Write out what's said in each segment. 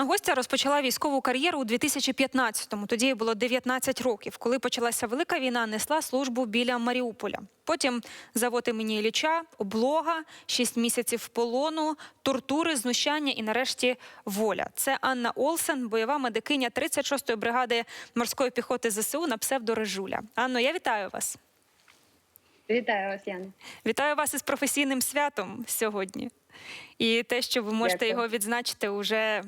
Наступна гостя розпочала військову кар'єру у 2015-му. Тоді їй було 19 років. Коли почалася велика війна, несла службу біля Маріуполя. Потім завод імені Ілліча, облога, 6 місяців полону, тортури, знущання і нарешті воля. Це Анна Олсен, бойова медикиня 36-ї бригади морської піхоти ЗСУ на псевдо Режуля. Анно, я вітаю вас. Вітаю вас, Яна. Вітаю вас із професійним святом сьогодні. І те, що ви можете Дякую. його відзначити уже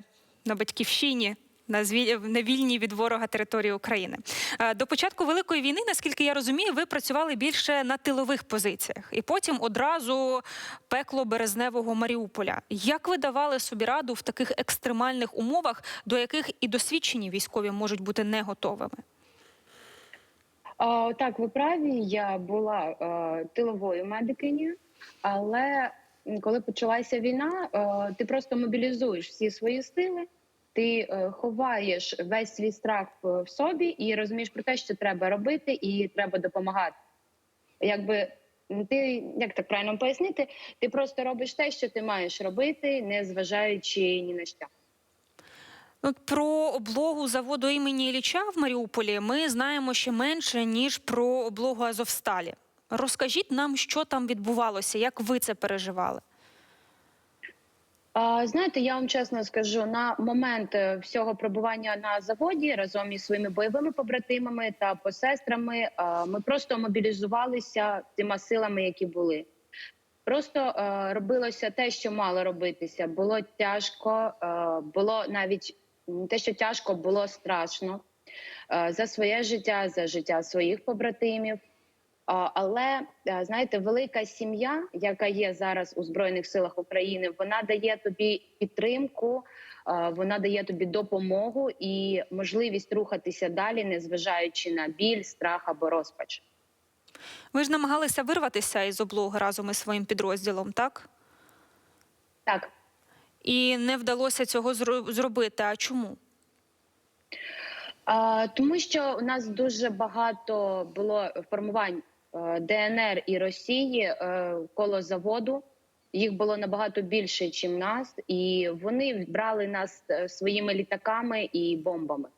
на батьківщині. На вільній від ворога території України Е, до початку великої війни, наскільки я розумію, ви працювали більше на тилових позиціях, і потім одразу пекло березневого Маріуполя. Як ви давали собі раду в таких екстремальних умовах, до яких і досвідчені військові можуть бути не готовими? О, так, ви праві. Я була е, тиловою медикинею, але коли почалася війна, е, ти просто мобілізуєш всі свої сили, ти е, ховаєш весь свій страх в собі і розумієш про те, що треба робити, і треба допомагати. Якби ти як так правильно пояснити, ти просто робиш те, що ти маєш робити, не зважаючи ні на що. Про облогу заводу імені Ілліча в Маріуполі ми знаємо ще менше ніж про облогу Азовсталі. Розкажіть нам, що там відбувалося, як ви це переживали? Знаєте, я вам чесно скажу, на момент е, всього пробування на заводі разом із своїми бойовими побратимами та посестрами ми просто мобілізувалися тими силами, які були. Просто е, робилося те, що мало робитися. Було тяжко, е, було навіть те, що тяжко, було страшно за своє життя, за життя своїх побратимів. Але е, знаєте, велика сім'я, яка є зараз у збройних силах України, вона дає тобі підтримку, е, вона дає тобі допомогу і можливість рухатися далі, незважаючи на біль, страх або розпач. Ви ж намагалися вирватися із облоги разом із своїм підрозділом, так? Так. І не вдалося цього зробити. А чому? Тому що у нас дуже багато було формувань ДНР і Росії е, коло заводу. Їх було набагато більше, ніж нас, і вони брали нас е, своїми літаками і бомбами.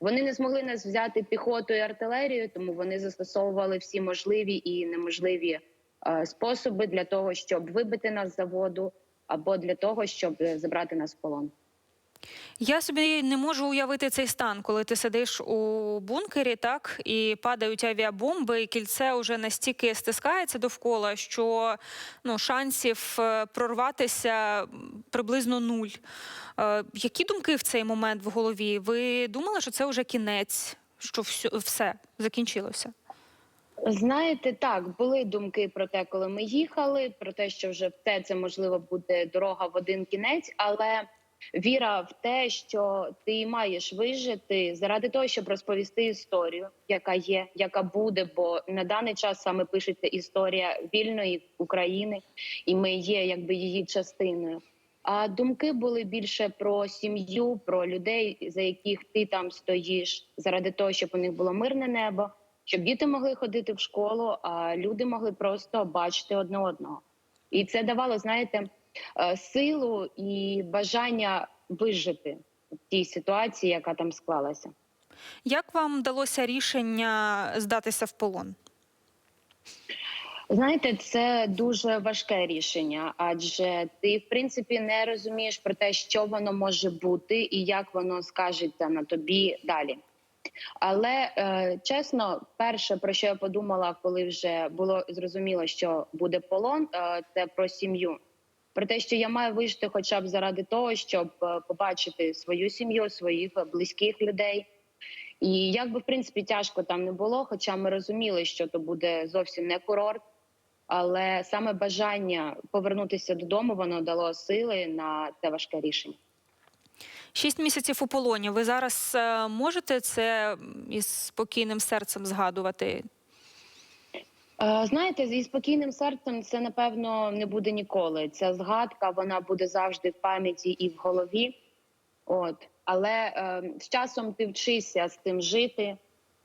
Вони не змогли нас взяти піхотою і артилерією, тому вони застосовували всі можливі і неможливі е, способи для того, щоб вибити нас з заводу, або для того, щоб е, забрати нас в полон. Я собі не можу уявити цей стан, коли ти сидиш у бункері, так і падають авіабомби, і кільце вже настільки стискається довкола, що ну шансів е, прорватися приблизно нуль. Е, які думки в цей момент в голові? Ви думали, що це вже кінець, що все, закінчилося? Знаєте, так були думки про те, коли ми їхали, про те, що вже все це можливо буде дорога в один кінець, але віра в те, що ти маєш вижити заради того, щоб розповісти історію, яка є, яка буде, бо на даний час саме пишеться історія вільної України, і ми є якби її частиною. А думки були більше про сім'ю, про людей, за яких ти там стоїш, заради того, щоб у них було мирне небо, щоб діти могли ходити в школу, а люди могли просто бачити одне одного. І це давало, знаєте, силу і бажання вижити в тій ситуації, яка там склалася. Як вам вдалося рішення здатися в полон? Знаєте, це дуже важке рішення, адже ти, в принципі, не розумієш про те, що воно може бути і як воно скажеться на тобі далі. Але е, чесно, перше про що я подумала, коли вже було зрозуміло, що буде полон, е, це про сім'ю. Про те, що я маю вижити, хоча б заради того, щоб е, побачити свою сім'ю, своїх близьких людей. І як би в принципі тяжко там не було, хоча ми розуміли, що то буде зовсім не курорт, але саме бажання повернутися додому воно дало сили на це важке рішення. Шість місяців у полоні. Ви зараз е, можете це із спокійним серцем згадувати? Е, Знаєте, зі спокійним серцем це напевно не буде ніколи. Ця згадка вона буде завжди в пам'яті і в голові. От але е, з часом ти вчишся з тим жити.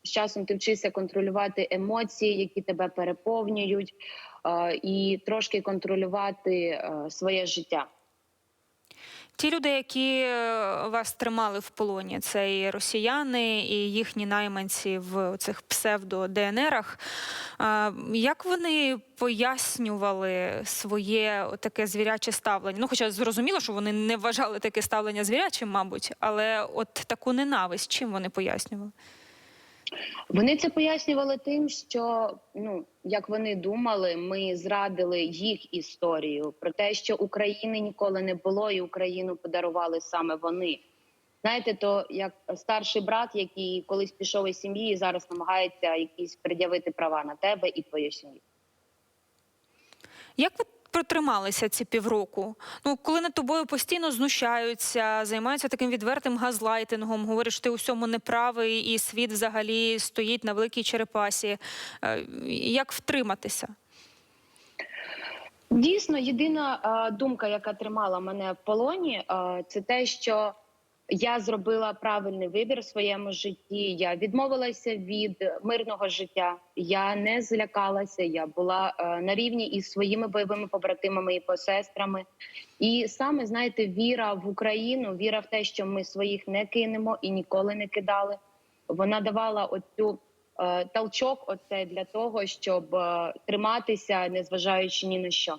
З часом ти вчишся контролювати емоції, які тебе переповнюють, е, і трошки контролювати е, своє життя. Ті люди, які е, вас тримали в полоні, це і росіяни, і їхні найманці в цих псевдо-ДНРах. Як вони пояснювали своє таке звіряче ставлення? Ну, хоча зрозуміло, що вони не вважали таке ставлення звірячим, мабуть, але от таку ненависть, чим вони пояснювали? Вони це пояснювали тим, що ну як вони думали, ми зрадили їх історію про те, що України ніколи не було, і Україну подарували саме вони. Знаєте, то як старший брат, який колись пішов із сім'ї, і зараз намагається якісь пред'явити права на тебе і твою сім'ю. Як ви протрималися ці півроку? Ну, коли над тобою постійно знущаються, займаються таким відвертим газлайтингом, говорять, що ти у всьому неправий, і світ взагалі стоїть на великій черепасі. Е, Як втриматися? Дійсно, єдина е, думка, яка тримала мене в полоні, е, це те, що я зробила правильний вибір в своєму житті. Я відмовилася від мирного життя. Я не злякалася. Я була е, на рівні із своїми бойовими побратимами і посестрами. І саме знаєте, віра в Україну, віра в те, що ми своїх не кинемо і ніколи не кидали. Вона давала оцю е, толчок, оце для того, щоб е, триматися, незважаючи ні на що.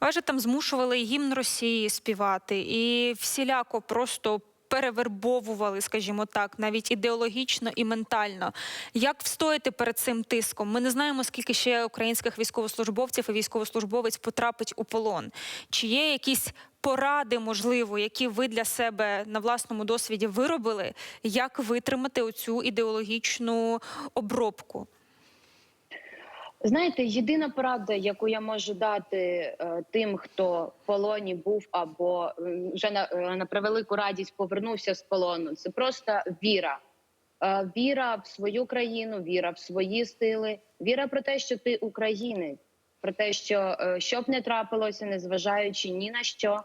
Вас же там змушували гімн Росії співати, і всіляко просто перевербовували, скажімо так, навіть ідеологічно і ментально. Як встояти перед цим тиском? Ми не знаємо, скільки ще українських військовослужбовців і військовослужбовець потрапить у полон. Чи є якісь поради, можливо, які ви для себе на власному досвіді виробили, як витримати оцю ідеологічну обробку? Знаєте, єдина порада, яку я можу дати е, тим, хто в полоні був або вже на, е, на превелику радість повернувся з полону, це просто віра. Е, віра в свою країну, віра в свої сили, віра про те, що ти українець, про те, що е, що не трапилося, незважаючи ні на що,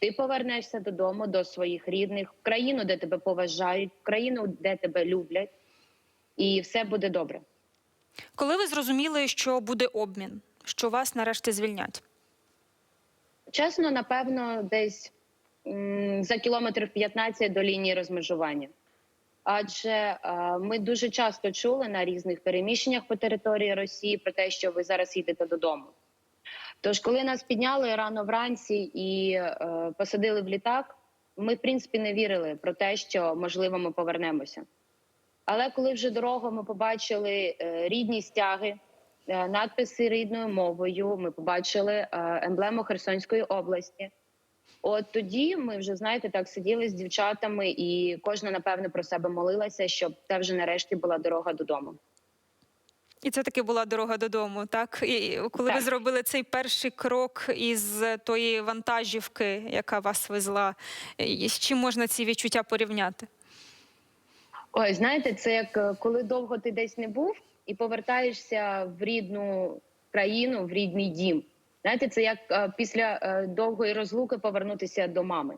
ти повернешся додому до своїх рідних, в країну, де тебе поважають, в країну, де тебе люблять, і все буде добре. Коли ви зрозуміли, що буде обмін, що вас нарешті звільнять? Чесно, напевно, десь за кілометрів 15 до лінії розмежування. Адже е, ми дуже часто чули на різних переміщеннях по території Росії про те, що ви зараз їдете додому. Тож, коли нас підняли рано вранці і е, посадили в літак, ми, в принципі, не вірили про те, що можливо ми повернемося. Але коли вже дорогу ми побачили е, рідні стяги, е, надписи рідною мовою, ми побачили е, емблему Херсонської області. От тоді ми вже знаєте, так сиділи з дівчатами, і кожна напевно про себе молилася, щоб це вже нарешті була дорога додому. І це таки була дорога додому, так? І коли ви зробили цей перший крок із тої вантажівки, яка вас везла, з чим можна ці відчуття порівняти? Ой, знаєте, це як е, коли довго ти десь не був і повертаєшся в рідну країну, в рідний дім. Знаєте, це як е, після е, довгої розлуки повернутися до мами.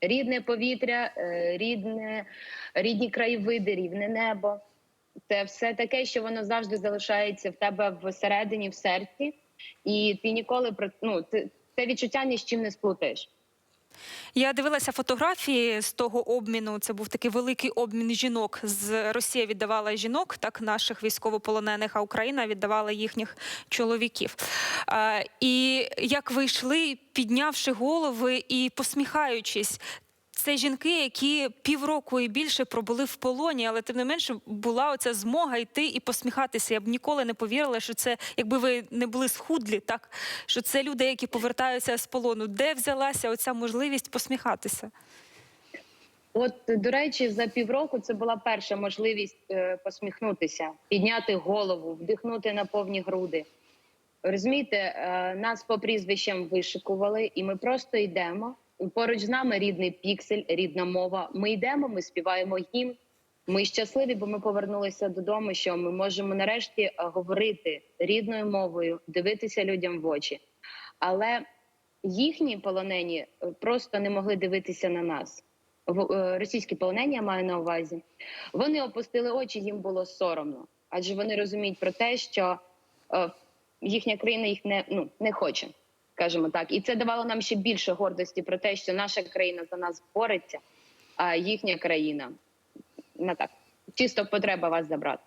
Рідне повітря, рідне, рідні краєвиди, рівне небо. Це все таке, що воно завжди залишається в тебе всередині, в серці, і ти ніколи ну, ти, це відчуття ні з чим не сплутаєш. Я дивилася фотографії з того обміну. Це був такий великий обмін жінок. З Росія віддавала жінок, так наших військовополонених, а Україна віддавала їхніх чоловіків. І як ви йшли, піднявши голови і посміхаючись. Це жінки, які півроку і більше пробули в полоні, але тим не менше була оця змога йти і посміхатися. Я б ніколи не повірила, що це, якби ви не були схудлі, так що це люди, які повертаються з полону. Де взялася оця можливість посміхатися? От, до речі, за півроку це була перша можливість е, посміхнутися, підняти голову, вдихнути на повні груди. Розумієте, е, нас по прізвищам вишикували, і ми просто йдемо. Поруч з нами рідний піксель, рідна мова. Ми йдемо, ми співаємо гімн. Ми щасливі, бо ми повернулися додому. Що ми можемо нарешті е, говорити рідною мовою, дивитися людям в очі. Але їхні полонені е, просто не могли дивитися на нас. Е, Російські полонені я маю на увазі. Вони опустили очі, їм було соромно, адже вони розуміють про те, що їхня країна їх не, ну, не хоче. Скажімо так, і це давало нам ще більше гордості про те, що наша країна за нас бореться, а їхня країна ну так чисто потреба вас забрати.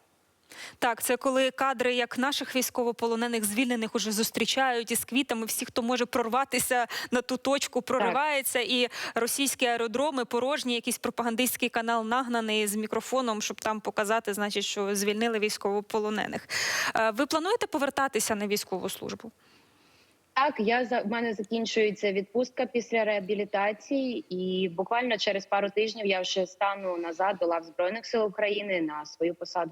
Так, це коли кадри як наших військовополонених звільнених уже зустрічають із квітами. Всі, хто може прорватися на ту точку, проривається, і російські аеродроми порожні, якийсь пропагандистський канал нагнаний з мікрофоном, щоб там показати, значить, що звільнили військовополонених. Е, Ви плануєте повертатися на військову службу? Так, я за в мене закінчується відпустка після реабілітації, і буквально через пару тижнів я вже стану назад до лав збройних сил України на свою посаду.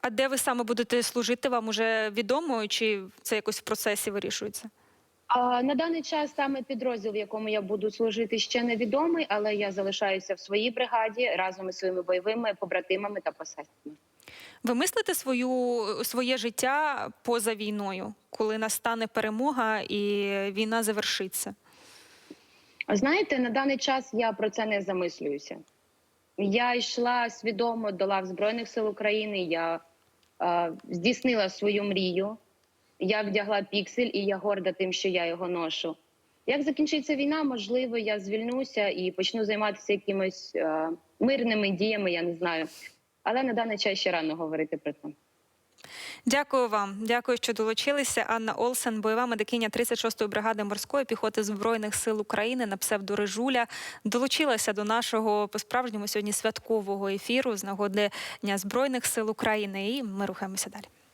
А де ви саме будете служити? Вам уже відомо, чи це якось в процесі вирішується? А на даний час саме підрозділ, в якому я буду служити, ще невідомий, але я залишаюся в своїй бригаді разом із своїми бойовими побратимами та посестрами. Ви мислите свою своє життя поза війною, коли настане перемога і війна завершиться? Знаєте, на даний час я про це не замислююся. Я йшла свідомо до лав Збройних сил України. Я е, здійснила свою мрію. Я вдягла піксель, і я горда тим, що я його ношу. Як закінчиться війна, можливо, я звільнуся і почну займатися якимись е, мирними діями, я не знаю. Але на даний час ще рано говорити про це. Дякую вам. Дякую, що долучилися. Анна Олсен, бойова медикиня 36-ї бригади морської піхоти збройних сил України на псевдорежуля, долучилася до нашого по справжньому сьогодні святкового ефіру з нагоди Дня збройних сил України. І ми рухаємося далі.